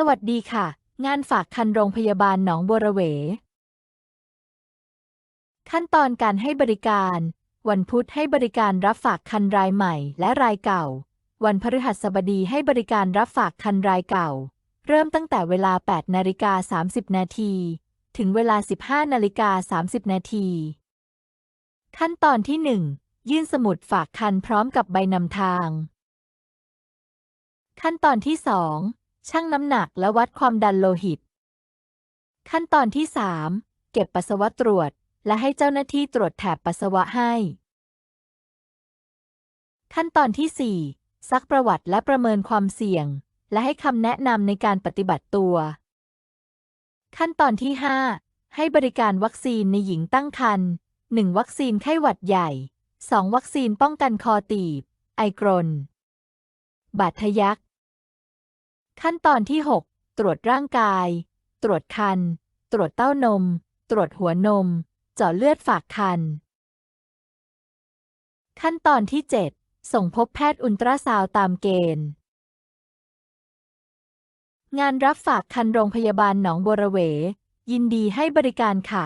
สวัสดีค่ะ งานฝากคันโรงพยาบาลหนองบัวระเว ขั้นตอนการให้บริการ วันพุธให้บริการรับฝากคันรายใหม่และรายเก่า วันพฤหัสบดีให้บริการรับฝากคันรายเก่า เริ่มตั้งแต่เวลา 8 นาฬิกา 30 นาที ถึงเวลา 15 นาฬิกา 30 นาที ขั้นตอนที่ 1 ยื่นสมุดฝากคันพร้อมกับใบนำทาง ขั้นตอนที่ 2 ชั่งน้ำหนักและวัดความดันโลหิต ขั้นตอนที่ 3 เก็บปัสสาวะตรวจ และให้เจ้าหน้าที่ตรวจแถบปัสสาวะให้ ขั้นตอนที่ 4 ซักประวัติและประเมินความเสี่ยง และให้คำแนะนำในการปฏิบัติตัว ขั้นตอนที่ 5 ให้บริการวัคซีนในหญิงตั้งครรภ์ 1 วัคซีนไข้หวัดใหญ่ 2 วัคซีนป้องกันคอตีบ ไอกรน บาดทะยัก ขั้นตอนที่ 6 ตรวจร่างกาย ตรวจคัน ตรวจเต้านม ตรวจหัวนม เจาะเลือดฝากคัน ขั้นตอนที่ 7 ส่งพบแพทย์อุลตราซาวด์ตามเกณฑ์ งานรับฝากคันโรงพยาบาลหนองบัวระเว ยินดีให้บริการค่ะ